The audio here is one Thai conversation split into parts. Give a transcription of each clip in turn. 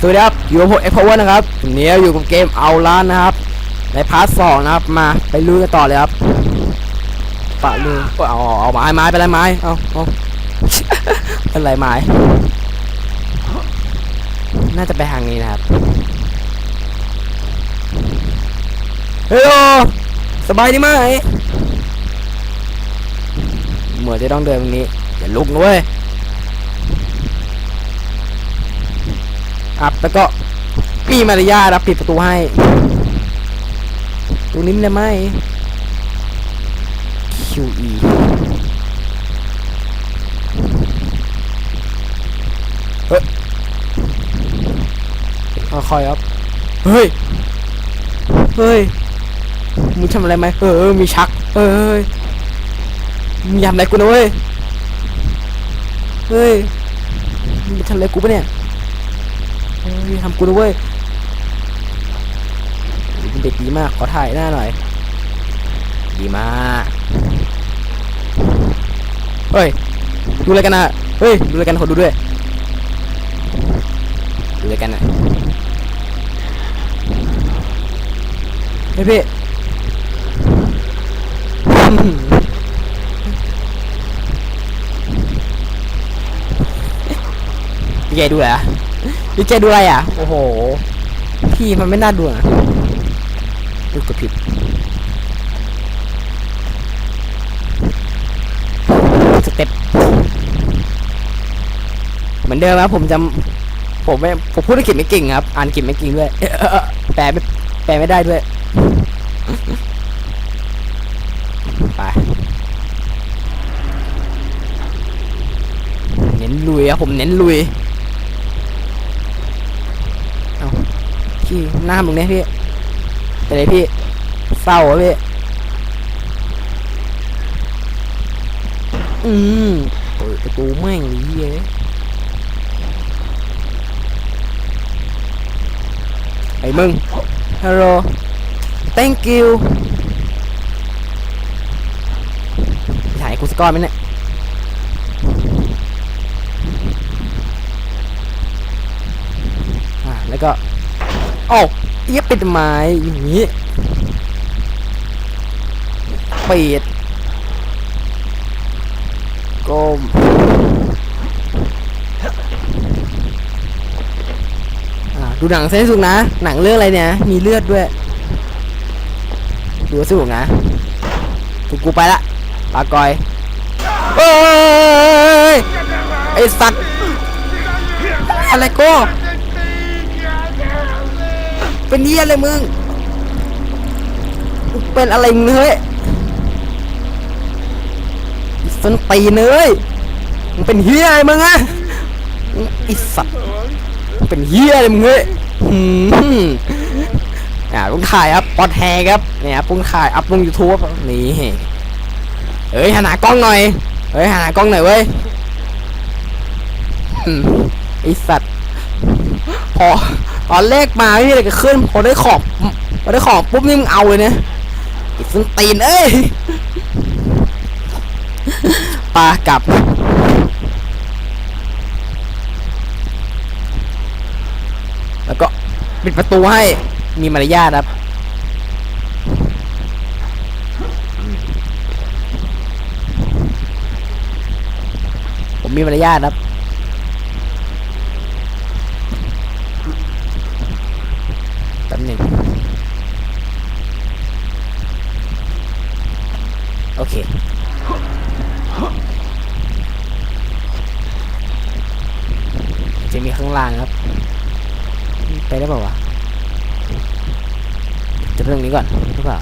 สวัสดีครับอยู่กับผมเอ็กพาวเวอร์นะครับวันนี้อยู่กับเกมเอาล้านนะครับ ในพาร์ทสองนะครับมาไปลุยกันต่อเลยครับปะลุยเอาเอาเอาไม้ไม้ไปเลยไม้เอาเอาเป็นไรไม้ น่าจะไปทางนี้นะครับเฮ้ยโอสบายดีไหมเหมือนจะต้องเดินตรงนี้อย่าลุกนะเว้ย ครับ แล้วก็มีมารยาทรับปิดประตูให้ตรงนี้มันได้ไหม QE เฮ้ยคอยครับ เฮ้ย เฮ้ย มึงทำอะไรไหมเออเออ มีชัก เอ้ยมึงยำอะไรกูนะเว้ย เฮ้ยมึงทำอะไรกูปะเนี่ย ทำกูด้วยเวยเป็นเด็กดีมากขอถ่ายหน้าหน่อย ดีมากเฮ้ยดูอะไรกันนะเฮ้ยดูอะไรกันคนดูด้วยดูอะไรกันนะเฮ้ยพี่แกดูอะ ไรอะพี่เจดูอะไรอะ โอ้โห พี่มันไม่น่าดูนะดูกดผิดสเต็ปเหมือนเดิมครับผมจำผมไม่ผมพูดอังกฤษไม่เก่งครับ อ่านอังกฤษไม่เก่งด้วยแปลไม่แปลไม่ได้ด้วย ไปเน้นลุยครับผมเน้นลุย พี่หน้ามึงเนี่ยพี่เป็นไรพี่เศร้าเหรอพี่อืมเปิดประตูแม่งเลยเย้ยไอ้มึงฮัลโหล thank you ถ่ายกูสกอร์ไหมเนี่ยแล้วก็ โอ้าเอียบปิดไม้อย่างนี้ปิดก้มดูหนังเส้นสุกนะ หนังเรื่องอะไรเนี่ย มีเลือดด้วย ดูสนุกนะถูกกูไปละปากอยเอ้ยไอสัตว์อะไรก้ เป็นเฮียอะไรมึงเป็นอะไรมึงเฮ้ยอีสันตีนเลยมึงเป็นเฮียอะไรมึงอะมึงไอสัตว์เป็นเฮียอะไรมึงเฮ้ยหืมอ่าลุงถ่ายครับปอดแฮครับเนี่ยครับลุงถ่ายอัพลงยูทูบนี่เฮ้ยหันหน้ากล้องหน่อยเฮ้ยหันหน้ากล้องหน่อยเว้ยอืมไอสัตว์พอ ตอนแรกมาไม่มีอะไรเกิดขึ้นพอได้ของพอได้ของปุ๊บนี่มึงเอาเลยเนี่ยอีกสตีนเอ้ยปลากลับแล้วก็ปิดประตูให้มีมารยาทครับ ผมมีมารยาทครับ โอเค จะมีข้างล่างครับ ไปได้เปล่าวะจะไปตรงนี้ก่อนหรือเปล่า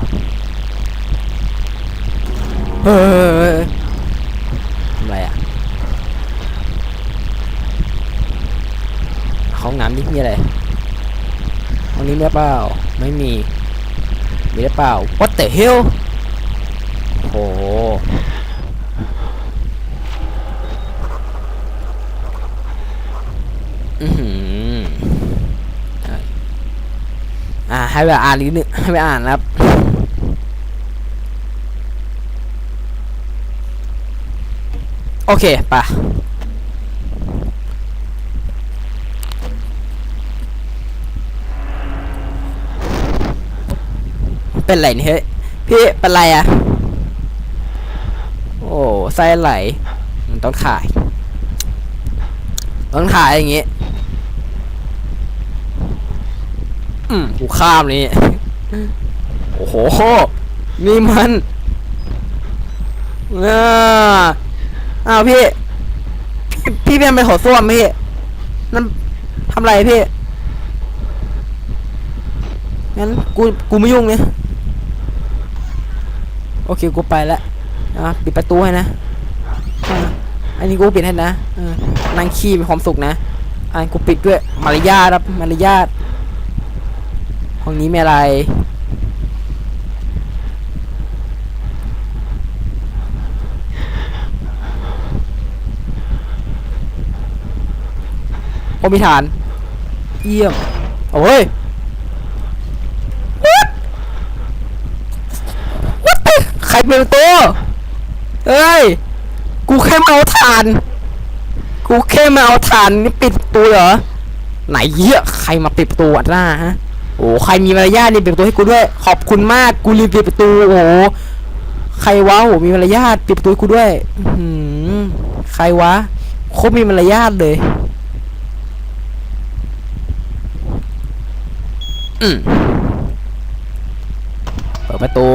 เฮ้ยทำไรอะห้องน้ำนี่มีอะไรห้องนี้มีเปล่า ไม่มี มีหรือเปล่า What the hell อืออ่าให้ไปอ่านนิดนึงให้ไปอ่านครับโอเคไปเป็นไรเนี่ยพี่เป็นไรอะโอ้ไส้ไหลมันต้องขาย ต้องขายอย่างงี้ กูข้ามนี่ โอ้โห นี่มันอ่าอ้าวพี่พี่ พี่เป็นไปโถส้วมพี่ นั่นทำไรพี่ งั้นกู กูไม่ยุ่งเนี่ยโอเค กูไปแล้วอะปิดประตูให้นะ อันนี้กูปิดให้นะนั่งขี้มีความสุขนะ อันกูปิดด้วย มารยาทครับ มารยาท ห้องนี้มีอะไร โอมีฐาน เยี่ยม โอ้ย What? What the ใครเป็นตัวเอ้ย กูแค่มาเอาฐาน กูแค่มาเอาฐานนี่ปิดประตูเหรอ ไหนเหี้ย ใครมาปิดประตูอะหน้าฮะ โอ้ใครมีมารยาทนี่ปิดประตูให้กูด้วย ขอบคุณมากกูรีบปิดประตูโอ้ใครวะโอ้มีมารยาทปิดประตูให้กูด้วยหือใครวะโคตรมีมารยาทเลยอืมเปิดประตู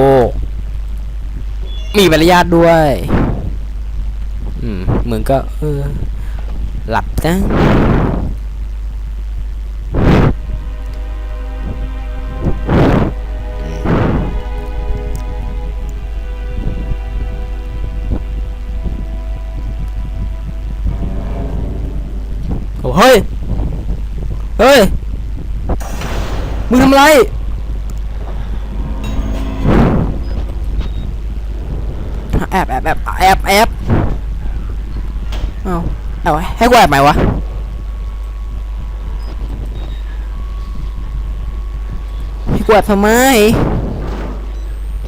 มีมารยาทด้วย อืมมึงก็เออหลับนะ เฮ้ย เฮ้ย มึงทำไร แอบแอบแอบแอบแอบเอาเอาให้กูแอบไหมวะให้กูแอบทำไม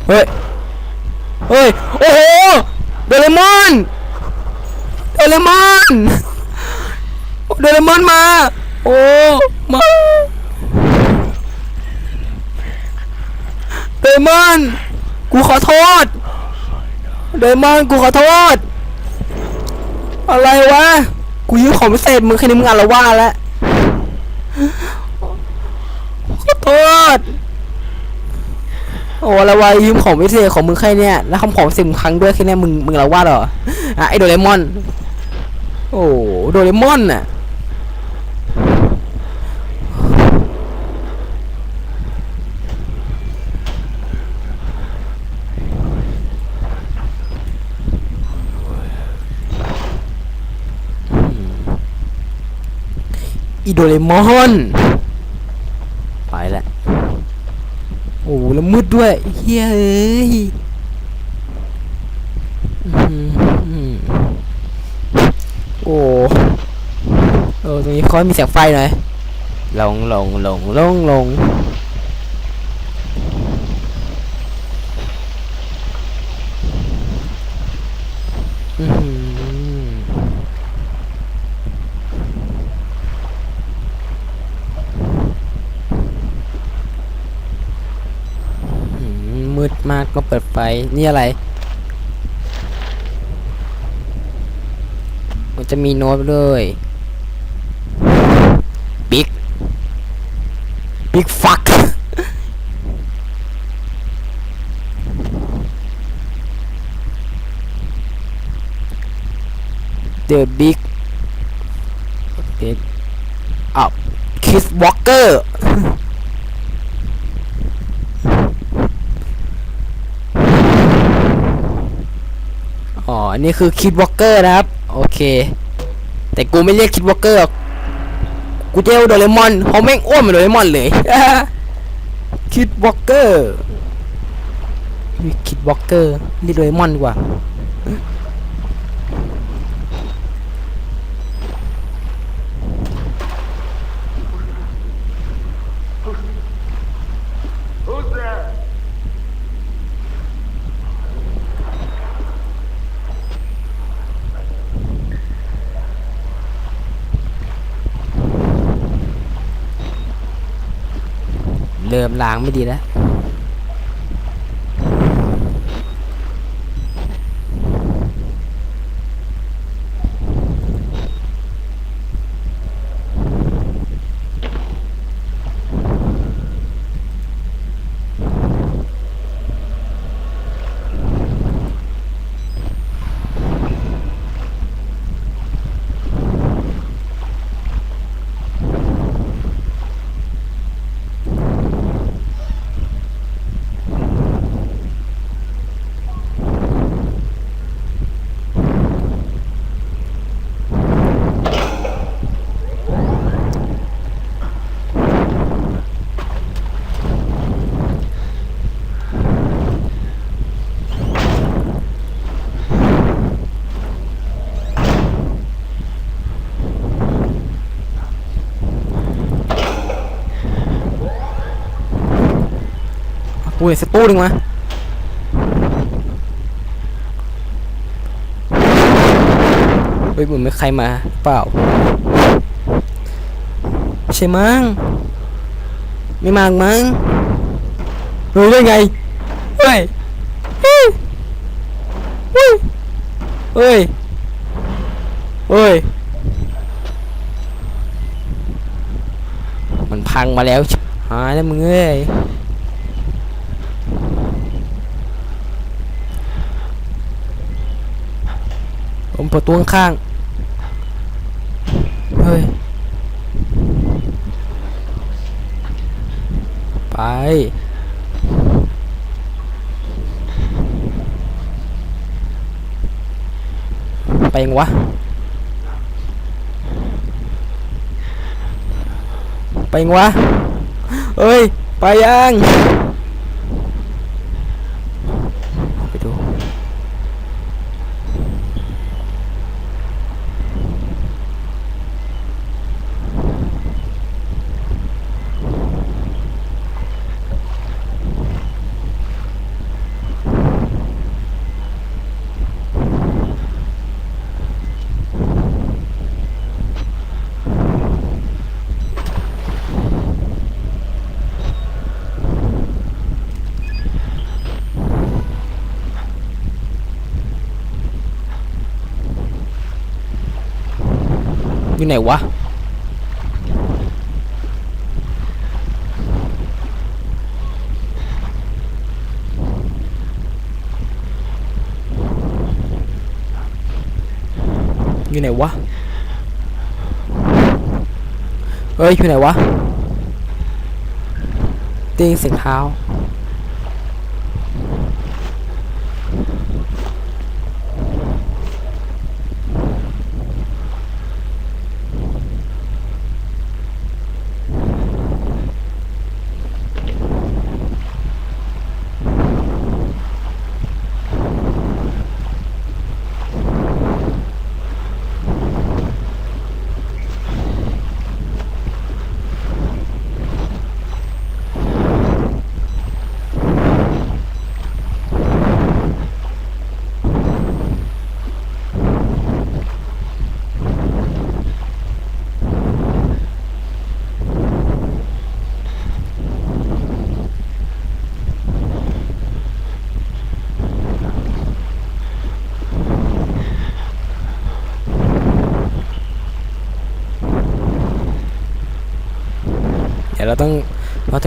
เฮ้ย เฮ้ย โอ้โหโดเรมอนโดเรมอน โดเรมอนมา โอ้มาเดมอนกูขอโทษเดมอนกูขอโทษ อะไรวะ กูยืมของพิเศษมึงแค่นี้มึงอ่าละว่าแล้วขอโทษโอ้อะวะยืมของพิเศษของมึงแค่เนี้ยแล้วคำของสิบครั้งด้วยแค่เนี้ยมึงมึงละว่าเหรออะไอโดเรมอน โอ้โดเรมอนน่ะ อีโดเรมอน ไปแล้วโอ้แล้วมืดด้วยเฮ้ยเอ้ยอื้อหืออื้อโอ้เออตรงนี้เขามีแสงไฟหน่อยลงลงลงลงลงอื้อหือ อื มืดมากก็เปิดไฟ นี่อะไร มันจะมีโน้ตด้วยบิ๊กบิ๊กฟัก The Big Big อ้าว Kiss Walker อ๋อ นี่คือคิดวอ l เกอร์นะครับ โอเค แต่กูไม่เรียกคิดวอ l เกอร์กูเรียกโดเรมอนเขาแม่งอ้วนเหมือนโดเรมอนเลยคิดวอ l เกอร์คิดวอ l เกอร์เรียกโดเรมอนดีกว่า เริ่มล้างไม่ดีแล้ว อุ้ยสักตู้หนึ่งมาเฮ้ยเหมือนไม่ใครมา เปล่า ใช่มั้งไม่มามั้งเฮ้ได้ไงเฮ้ยเฮ้ยเฮ้ยเฮ้ยเฮ้ยมันพังมาแล้วหายแล้วมึงเอ้ย ผมเปิดตัวข้างๆเฮ้ย ไป ไปยังวะ ไปยังวะ เอ้ย ไปยัง ไหนวะอยู่ไหนวะ เอ้ยอยู่ไหนวะได้ยินเสียงเท้า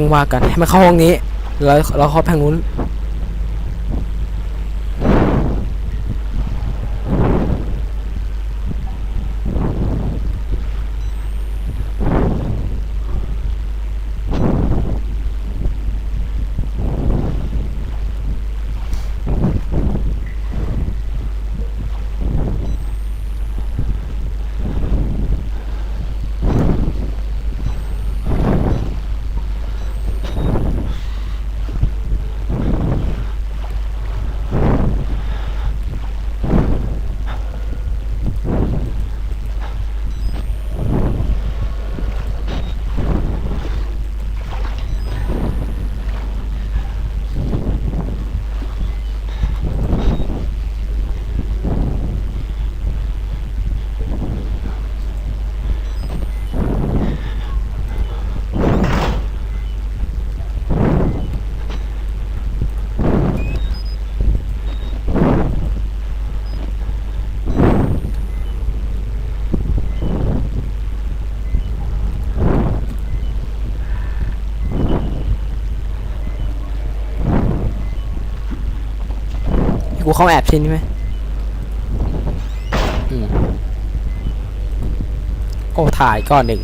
งว่ากันให้มันเข้าห้องนี้แล้วเราเข้าทางนู้น กูเข้าแอบชินใช่ไหมอืมโอ้ถ่ายก้อนหนึ่ง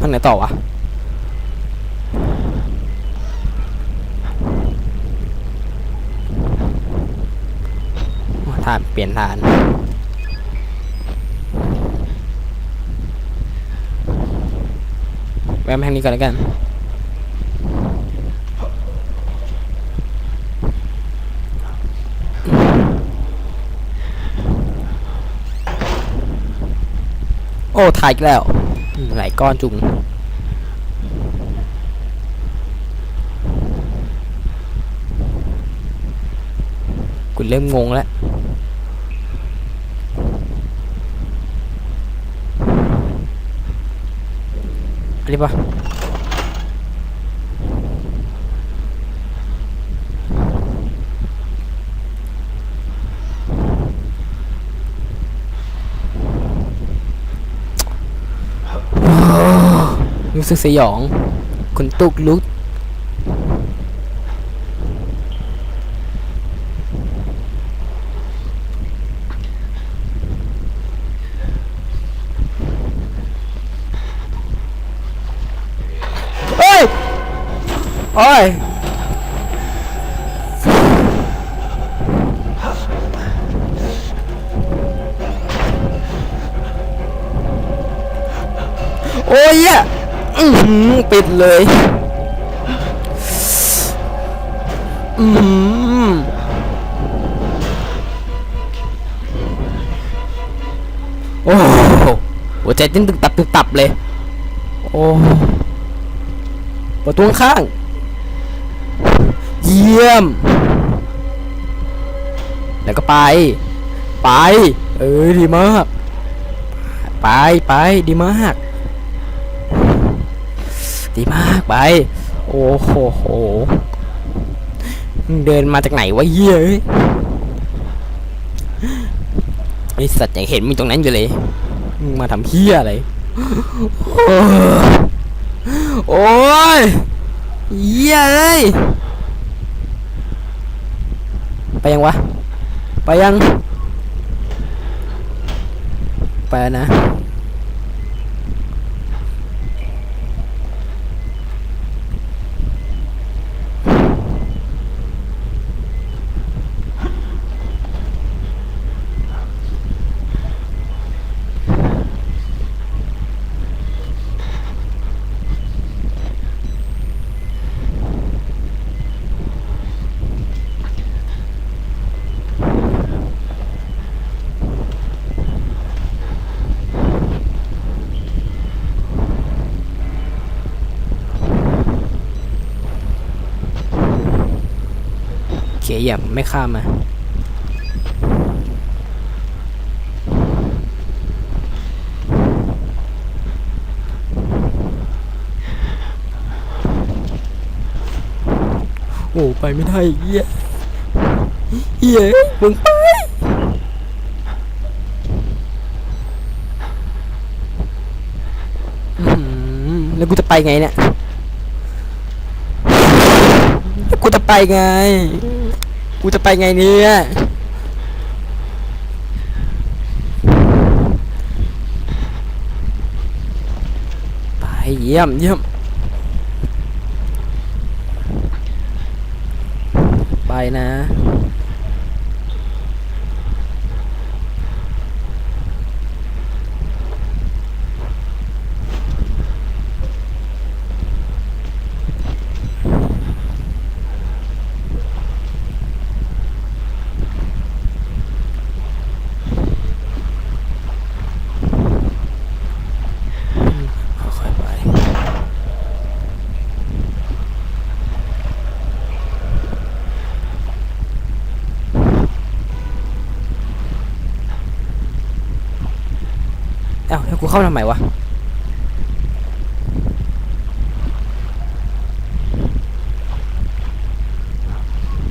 ทางไหนต่อวะโอ้ฐานเปลี่ยนฐานแวะมาทางนี้ก่อนแล้วกัน โอ้ถ่ายอีกแล้วหลายก้อนจุคุณเริ่มงงแล้วอันนี้ปะ สึกสยอง คุณตุกลุกเฮ้ย โอ้ยโอ้ย อือหือปิดเลย อือหือโอ้โหหัวใจเต้นตึกตับตึกตับเลย โอ้ประตูข้าง เยี่ยม แล้วก็ไป ไป เออดีมาก ไปไปดีมาก ดีมากไป โอ้โหโหมึงเดินมาจากไหนวะเฮียเอ้ยไอสัตว์ยังเห็นมึงตรงนั้นอยู่เลยมึงมาทำเหี้ยอะไรโอ้ยเฮียเอ้ยไปยังวะ ไปยัง ไปนะ โอเคอย่าไม่ข้ามมาโอ้ไปไม่ได้เหี้ยเหี้ยมึงไปแล้วกูจะไปไงเนี่ย กูจะไปไง กูจะไปไงเนี่ยไปเยี่ยมเยี่ยมไปนะ ค่อยๆไป เอ้าแล้วกูเข้าทำไมวะ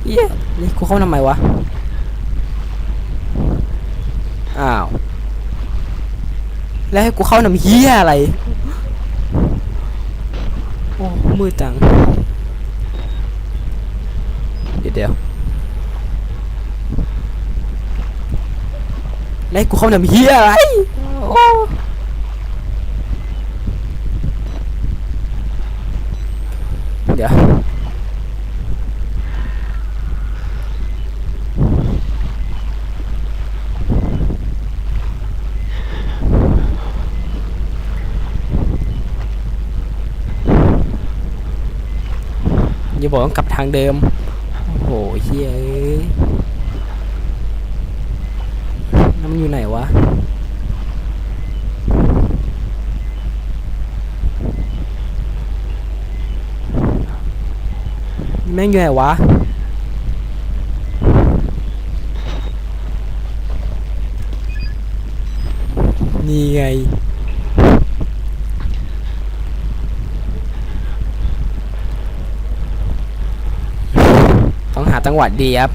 เย้นี่กูเข้าทำไมวะ อ้าว แล้วให้กูเข้าน้ำเฮียอะไร โอ้มืดจัง เดี๋ยวเดี๋ยวแล้วให้กูเข้าน้ำเฮียอะไร โอ้ เดี๋ยวอย่าบอกต้อง นั่นอยู่ไหนวะ นี่ไง ต้องหาจังหวัดดีครับ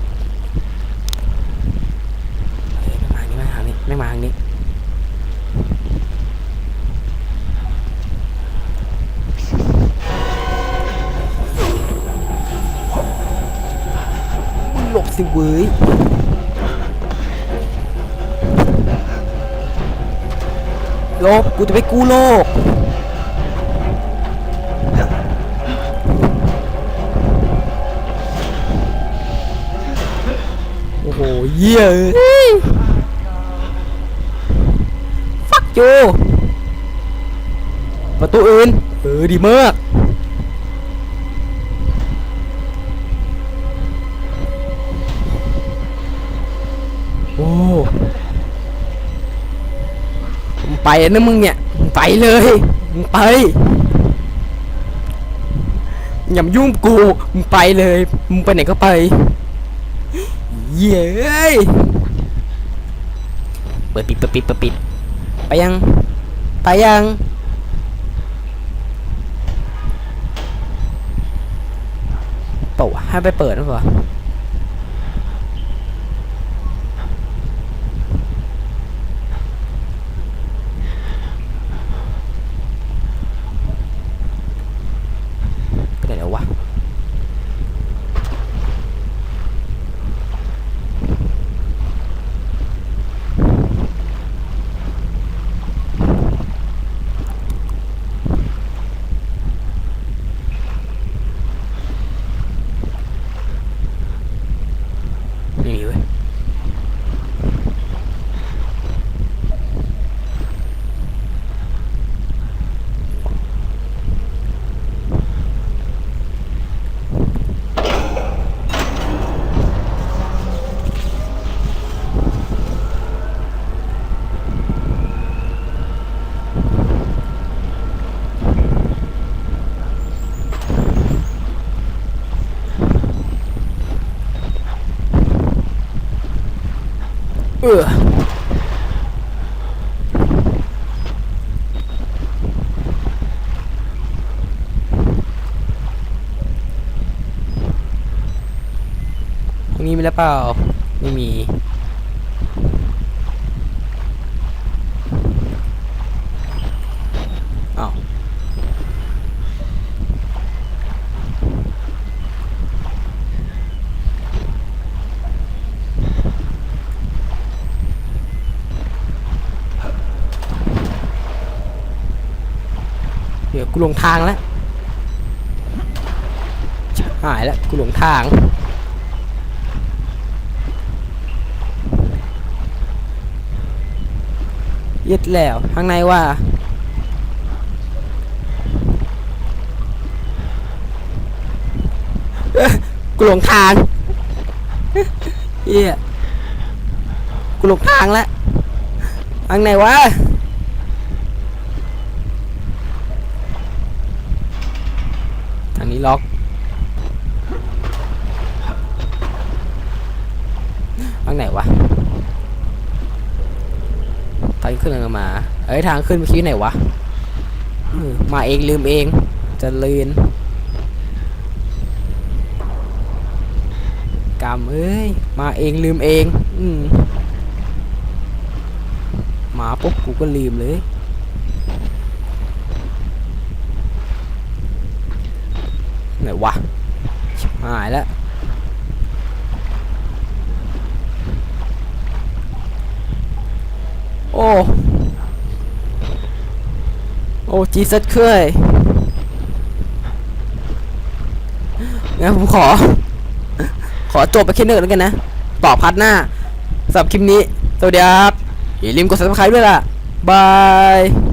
ลกกูจะไปกู้โลก โอ้โหเยี่ยเอ้ยฟักจูประตูอื่น เออดีมาก ไปนะมึงเนี่ยไปเลยมึงไปอย่ามายุ่งกูมึงไปเลยมึงไปไหนก็ไปเย้เปิดปิดเปิดปิดเปิดปิดไปยังไปยังเปล่าให้ไปเปิดหรือเปล่าไปไหนแล้ววะ ไม่มีเว้ยเออตรงนี้มีแล้ว เปล่า ไม่มี อ้าว เดี๋ยวกูหลงทางแล้วหายแล้วกูหลงทาง ยึดแล้วข้างในว่า กูหลงทางเฮียกูหลงทางแล้วทางไหนวะทางนี้ล็อก ทางไหนวะ ทาง ขึ้นกันมา เอ้ยทางขึ้นเมื่อกี้ไหนวะมาเองลืมเอง จะลืนกรรมเอ้ย มาเองลืมเอง อืมมาปุ๊บกูก็ลืมเลยไหนวะหายแล้ว โอ้ โอ้จีซัดเคยงั้นผมขอ ขอจบไปแค่นี้ก่อนแล้วกันนะ ต่อพัดหน้าสำหรับคลิปนี้ สวัสดีครับ อย่าลืมกด subscribe ด้วยล่ะ บาย